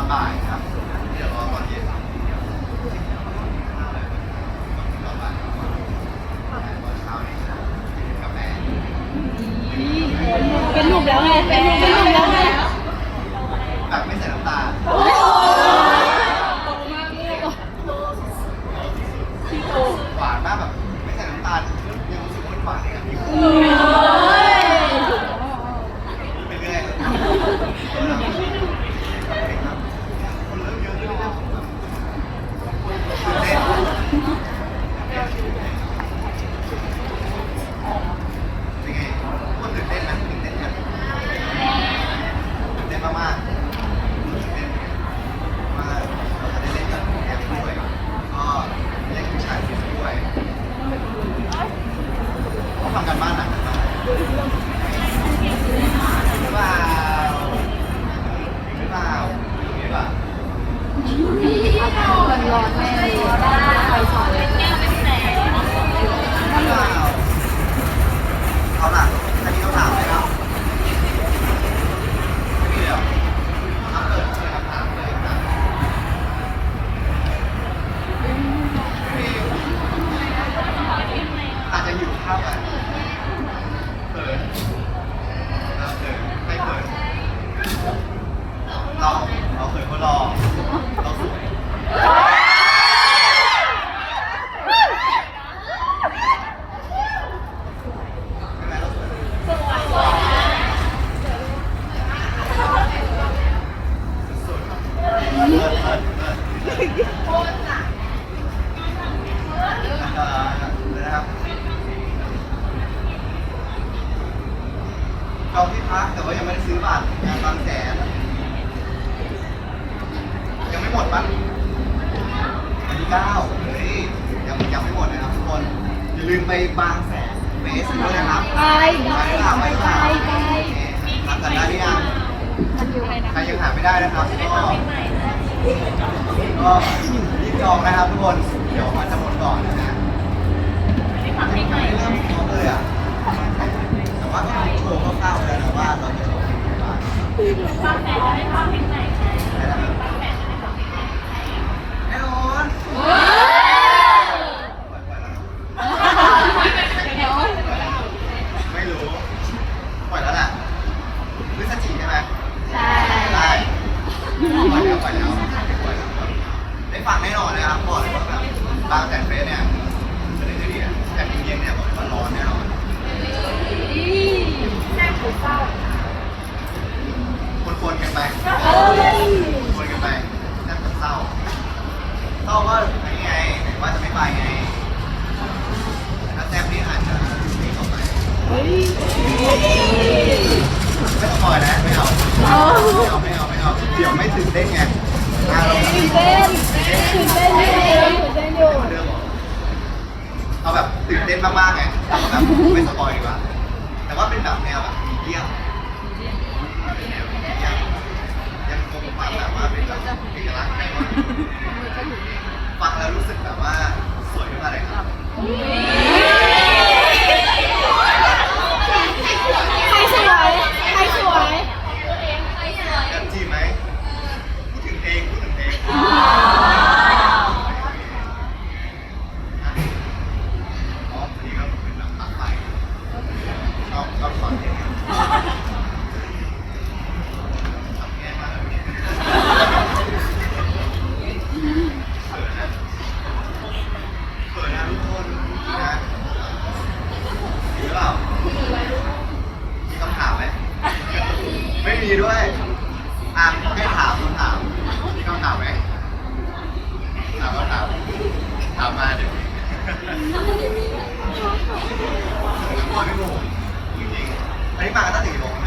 อนบ่ายครับเดี๋ยวรอตอนเย็นตอนเช้านี่กาแฟ เป็นรูปแล้วไงเป็นรูกแล้ว 妈妈 ไปไปไทำกันได้หรือยังใครยังหาไม่ได้นะครับก็ก็รีบจองนะครับทุกคน เดี๋ยวมันจะหมดก่อนนะฮะไม่ได้เริ่มพร้อมเลยอะแต่ว่าก็โชว์คร่าวๆเลยนะว่าเราจะโชว์เพลงอะไรบ้างความแตกจะได้ควไมเพลงไหนใช่ไหมความแตกจะได้ความเพลงไหนไน่นอน ได้ฟังแน่นอนนะครับบอกเลยว่าแบบบางแสนเฟสเนี่ยเป็นเรื่องที่แต่เย็นเนี่ยบอกว่าร้อนแน่นอนแซ่บหรืเศร้าคนๆกันไปคนกันไปแซ่บกับเศร้าเศร้าว่าไงว่าจะไม่ไปไงถ้าแซมนี่อาจจะไม่ออกไปไม่ต้องปล่อยนะไม่เอาไม่เอาไม่เอา เดี๋ยวไม่ตื่นเต้นไงตื่นเต้นตื่นเต้นอยู่ตื่นเต้นอยู่เอาแบบตื่นเต้นมากๆไงเอาแบบไม่สปอยดีกว่า แต่ว่าเป็นแบบแนวแบบมีเดียมยังยังคงความแบบว่าเป็นแบบเอกลักษณ์ว่าฟังแล้วรู้สึกแบบว่าสวยขึ้นมาเลยครับ อันนี้ปากก็ตั้งแต่กี่ง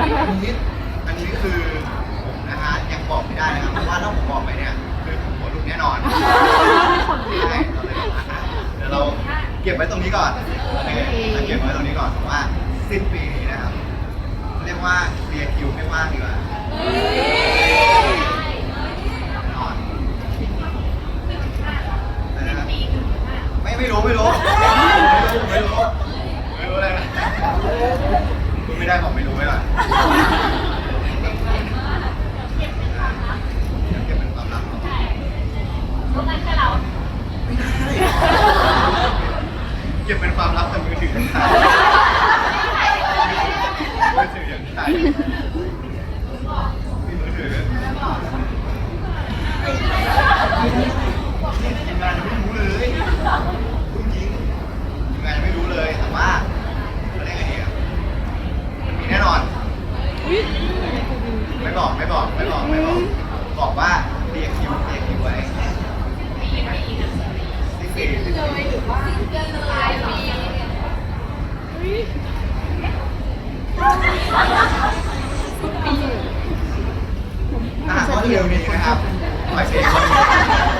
อันนี้คือผมนะฮะยังบอกไม่ได้นะครับเพราะว่าถ้าผมบอกไปเนี่ยคือผมหัวลุกแน่นอนใช่เดี๋ยวเราเก็บไว้ตรงนี้ก่อนโอเคเก็บไว้ตรงนี้ก่อนเพราะว่าสิ้นปีนี้นะครับเรียกว่าเคลียร์คิวไม่ว่างดีกว่าแน่นอนไม่ไม่รู้ไม่รู้ไม่รู้ไม่รู้ไม่รู้อะไร ไม่ได้ของไม่รู้ไว้ก่อนเงเก็บเป็นความลับเอาไว้ไม่ได้เก็บเป็นความลับแต่มือถือยังถ่ายมือถือยังถ่ายมีมือถือนี่ทำงานยังไม่รู้เลยคุณหญิงทีมงานยังไม่รู้เลยแต่ว่าเรได้ไอ แน่นอน ไม่บอกไม่บอกไม่บอกไม่บอก บอกว่าเรียกคิวเรียกคิวไว้สิบสี่สิบเลยหรือว่าเกินปลายปีอะก็เร็วนี้นะครับไม่เสีย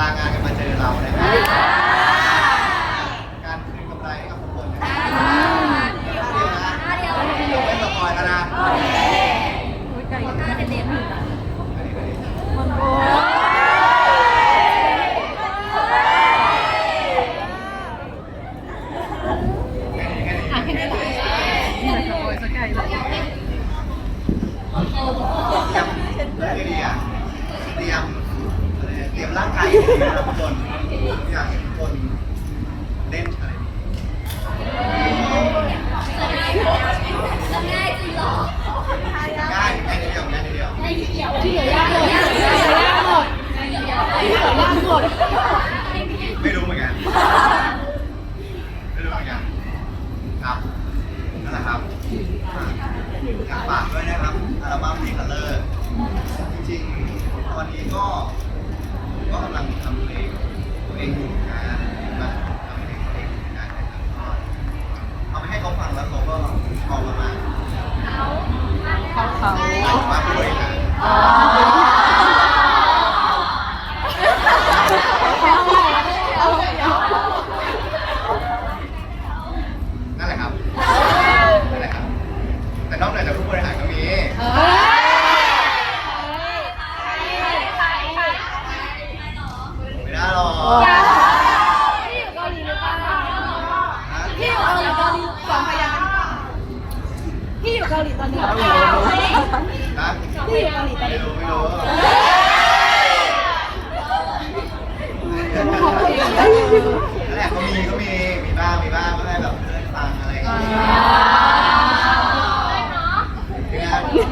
ลางานกันมาเจอเรานะครับ Yeah.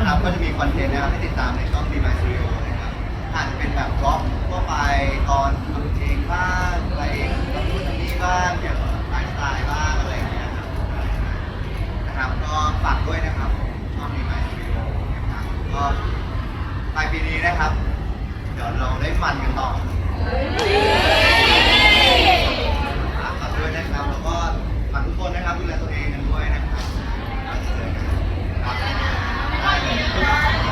ะครับก็จะมีคอนเทนต์นะครับให้ติดตามในช่องดีมาซีโอนะครับอาจจะเป็นแบบบล็อก็ไปตอนทำเพลงบ้างอะไรเองทำนู่นทำนี่บ้างอกี่ยวกไลฟ์สไตล์บ้างอะไรอย่างเงี้ยครับนะครับก็ฝากด้วยนะครับช่องดีมาซีโอนะครับก็ปลายปีนี้นะครับ เดี๋ยวเราได้มันกันต่อฝากด้วยนะครับแล้วก็ฝากทุกคนนะครับดูแลตัวเอง Yeah.